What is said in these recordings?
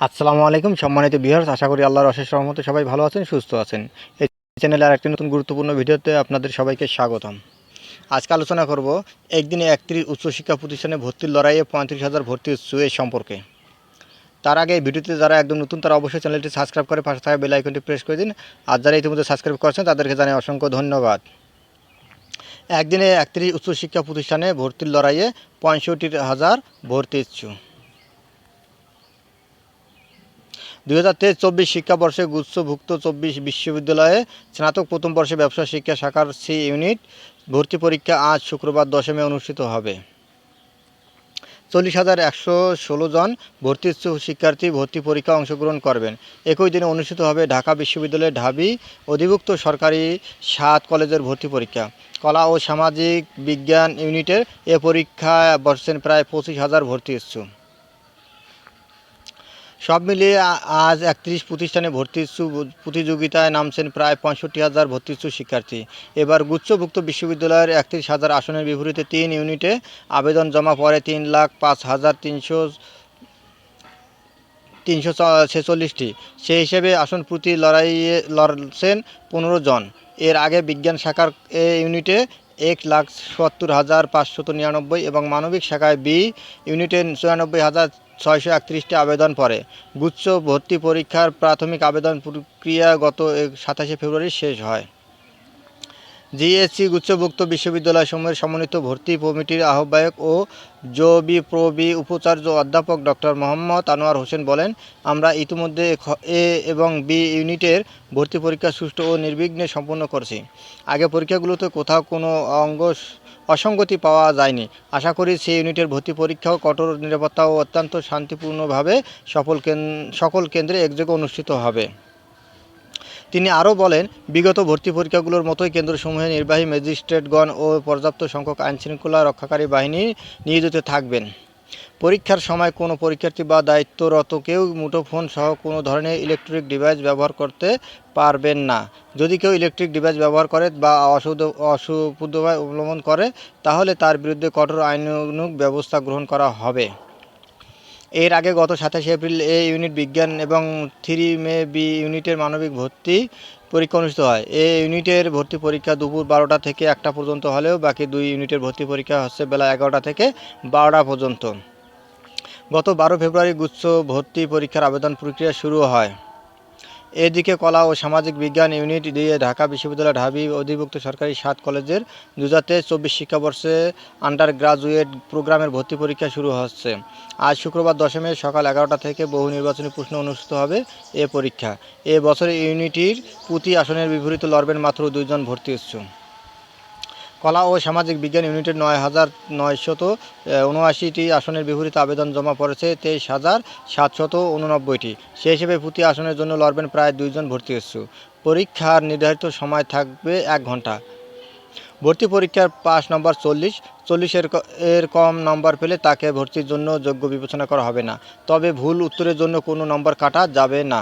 আসসালামু আলাইকুম সম্মানিত বিহার আশা করি আল্লাহর অশেষ রহমতে সবাই ভালো আছেন, সুস্থ আছেন। এই চ্যানেলে আর একটি নতুন গুরুত্বপূর্ণ ভিডিওতে আপনাদের সবাইকে স্বাগতম। আজকে আলোচনা করব একদিনে একত্রিশ উচ্চশিক্ষা প্রতিষ্ঠানে ভর্তির লড়াইয়ে পঁয়ত্রিশ হাজার ভর্তি এই সম্পর্কে। তার আগে এই ভিডিওতে যারা একদম নতুন, তারা অবশ্যই চ্যানেলটি সাবস্ক্রাইব করে পাশে থাকা বেল আইকনটি প্রেস করে দিন। আর যারা ইতিমধ্যে সাবস্ক্রাইব করেছেন, তাদেরকে জানাই অসংখ্য ধন্যবাদ। একদিনে একত্রিশ উচ্চশিক্ষা প্রতিষ্ঠানে ভর্তির লড়াইয়ে পঁয়ষট্টি হাজার ভর্তি ইচ্ছু দুই হাজার তেইশ চব্বিশ শিক্ষাবর্ষে গুচ্ছভুক্ত চব্বিশ বিশ্ববিদ্যালয়ে স্নাতক প্রথম বর্ষে ব্যবসা শিক্ষা শাখার সি ইউনিট ভর্তি পরীক্ষা আজ শুক্রবার দশমে অনুষ্ঠিত হবে। চল্লিশ হাজার একশো ষোলো জন ভর্তি শিক্ষার্থী ভর্তি পরীক্ষা অংশগ্রহণ করবেন। একই দিনে অনুষ্ঠিত হবে ঢাকা বিশ্ববিদ্যালয়ের ঢাবি অধিভুক্ত সরকারি সাত কলেজের ভর্তি পরীক্ষা। কলা ও সামাজিক বিজ্ঞান ইউনিটের এ পরীক্ষায় বসছেন প্রায় পঁচিশ হাজার ভর্তি ইচ্ছুক সব মিলিয়ে আজ একত্রিশ প্রতিষ্ঠানে ভর্তি ইচ্ছু প্রতিযোগিতায় নামছেন প্রায় পঁয়ষট্টি হাজার ভর্তি ইচ্ছুক শিক্ষার্থী। এবার গুচ্ছভুক্ত বিশ্ববিদ্যালয়ের একত্রিশ হাজার আসনের বিপরীতে তিন ইউনিটে আবেদন জমা পড়ে তিন লাখ পাঁচ হাজার তিনশো তিনশো ছেচল্লিশটি। সেই হিসেবে আসন প্রতি লড়াইয়ে লড়ছেন পনেরো জন। এর আগে বিজ্ঞান শাখার এ ইউনিটে এক লাখ সত্তর হাজার পাঁচশত নিরানব্বই এবং মানবিক শাখায় বি ইউনিটে চুরানব্বই হাজার ছয়শো একত্রিশটি আবেদন পড়ে। গুচ্ছ ভর্তি পরীক্ষার প্রাথমিক আবেদন প্রক্রিয়া গত সাতাশে ফেব্রুয়ারি শেষ হয়। জিএসসি গুচ্ছভুক্ত বিশ্ববিদ্যালয়সমূহের সমন্বিত ভর্তি কমিটির আহ্বায়ক ও জবি প্রবি উপাচার্য অধ্যাপক ডক্টর মোহাম্মদ আনোয়ার হোসেন বলেন, আমরা ইতিমধ্যে এ এবং বি ইউনিটের ভর্তি পরীক্ষা সুষ্ঠু ও নির্বিঘ্নে সম্পন্ন করছি। আগে পরীক্ষাগুলোতে কোথাও কোনো অঙ্গ অসঙ্গতি পাওয়া যায়নি। আশা করি সেই ইউনিটের ভর্তি পরীক্ষাও কঠোর নিরাপত্তা ও অত্যন্ত শান্তিপূর্ণভাবে সফল সকল কেন্দ্রে একযোগে অনুষ্ঠিত হবে। তিনি আরও বলেন, বিগত ভর্তি পরীক্ষাগুলোর মতোই কেন্দ্রসমূহে নির্বাহী ম্যাজিস্ট্রেটগণ ও পর্যাপ্ত সংখ্যক আইনশৃঙ্খলা রক্ষাকারী বাহিনী নিয়োজিত থাকবেন। পরীক্ষার সময় কোনো পরীক্ষার্থী বা দায়িত্বরত কেউ মুঠোফোন সহ কোনো ধরনের ইলেকট্রিক ডিভাইস ব্যবহার করতে পারবেন না। যদি কেউ ইলেকট্রিক ডিভাইস ব্যবহার করে বা অশুদ্ধ অসুপুদ্ধভাবে অবলম্বন করে, তাহলে তার বিরুদ্ধে কঠোর আইনানুগ ব্যবস্থা গ্রহণ করা হবে। এর আগে গত সাতাশে এপ্রিল এ ইউনিট বিজ্ঞান এবং থ্রি মে বি ইউনিটের মানবিক ভর্তি পরীক্ষা অনুষ্ঠিত হয়। এ ইউনিটের ভর্তি পরীক্ষা দুপুর বারোটা থেকে একটা পর্যন্ত হলেও বাকি দুই ইউনিটের ভর্তি পরীক্ষা হচ্ছে বেলা এগারোটা থেকে বারোটা পর্যন্ত। গত বারো ফেব্রুয়ারি গুচ্ছ ভর্তি পরীক্ষার আবেদন প্রক্রিয়া শুরু হয়। এদিকে কলা ও সামাজিক বিজ্ঞান ইউনিট দিয়ে ঢাকা বিশ্ববিদ্যালয় ঢাবি অধিভুক্ত সরকারি সাত কলেজের দু হাজার তেইশ চব্বিশ শিক্ষাবর্ষে আন্ডার গ্রাজুয়েট প্রোগ্রামের ভর্তি পরীক্ষা শুরু হচ্ছে। আজ শুক্রবার দশমে সকাল এগারোটা থেকে বহু নির্বাচনী প্রশ্ন অনুষ্ঠিত হবে এ পরীক্ষা। এ বছরে ইউনিটির প্রতি আসনের বিপরীতে লড়বেন মাত্র দুইজন ভর্তি ইচ্ছুক কলা ও সামাজিক বিজ্ঞান ইউনিটের নয় হাজার নয়শত উনআশিটি আসনের বিপরীতে আবেদন জমা পড়েছে তেইশ হাজার সাতশত উননব্বইটি। সেই হিসেবে প্রতি আসনের জন্য লড়বেন প্রায় দুইজন ভর্তি ইচ্ছুক পরীক্ষার নির্ধারিত সময় থাকবে এক ঘণ্টা। ভর্তি পরীক্ষার পাস নম্বর চল্লিশ। চল্লিশের এর কম নম্বর পেলে তাকে ভর্তির জন্য যোগ্য বিবেচনা করা হবে না। তবে ভুল উত্তরের জন্য কোনো নম্বর কাটা যাবে না।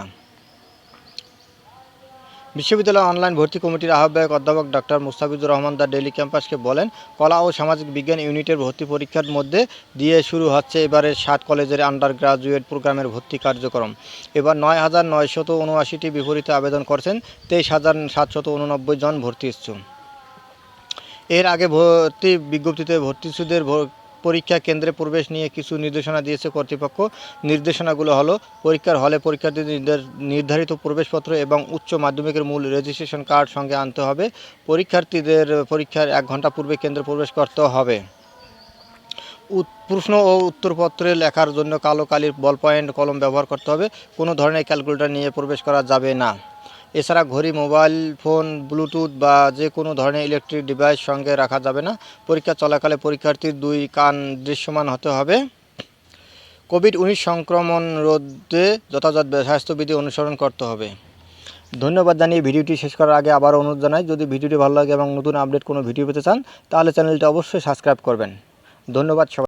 বিশ্ববিদ্যালয় অনলাইন ভর্তি কমিটির আহ্বায়ক অধ্যাপক doctor Mustafizur Rahman The Daily ক্যাম্পাসকে বলেন, কলা ও সামাজিক বিজ্ঞান ইউনিটের ভর্তি পরীক্ষার মধ্যে দিয়ে শুরু হচ্ছে এবারের সাত কলেজের আন্ডার গ্রাজুয়েট প্রোগ্রামের ভর্তি কার্যক্রম। এবার নয় হাজার নয়শত উনআশিটি বিপরীতে আবেদন করছেন তেইশ হাজার সাতশত উননব্বই জন ভর্তি ইচ্ছুক এর আগে ভর্তি বিজ্ঞপ্তিতে ভর্তিচ্ছুদের ভর- পরীক্ষা কেন্দ্রে প্রবেশ নিয়ে কিছু নির্দেশনা দিয়েছে কর্তৃপক্ষ। নির্দেশনাগুলো হলো, পরীক্ষার হলে পরীক্ষার্থীদের নির্ধার- নির্ধারিত প্রবেশপত্র এবং উচ্চ মাধ্যমিকের মূল রেজিস্ট্রেশন কার্ড সঙ্গে আনতে হবে। পরীক্ষার্থীদের পরীক্ষার এক ঘণ্টা পূর্বে কেন্দ্রে প্রবেশ করতে হবে। প্রশ্ন ও উত্তরপত্রে লেখার জন্য কালো কালির বল পয়েন্ট কলম ব্যবহার করতে হবে। কোনো ধরনের ক্যালকুলেটর নিয়ে প্রবেশ করা যাবে না। এছাড়া ঘড়ি, মোবাইল ফোন, ব্লুটুথ বা যে কোনো ধরনের ইলেকট্রিক ডিভাইস সঙ্গে রাখা যাবে না। পরীক্ষা চলাকালে পরীক্ষার্থীর দুই কান দৃশ্যমান হতে হবে। কোভিড উনিশ সংক্রমণ রোধে যথাযথ স্বাস্থ্যবিধি অনুসরণ করতে হবে। ধন্যবাদ জানিয়ে ভিডিওটি শেষ করার আগে আবার অনুরোধ জানাই, যদি ভিডিওটি ভালো লাগে এবং নতুন আপডেট কোনো ভিডিও পেতে চান, তাহলে চ্যানেলটি অবশ্যই সাবস্ক্রাইব করবেন। ধন্যবাদ সবাই।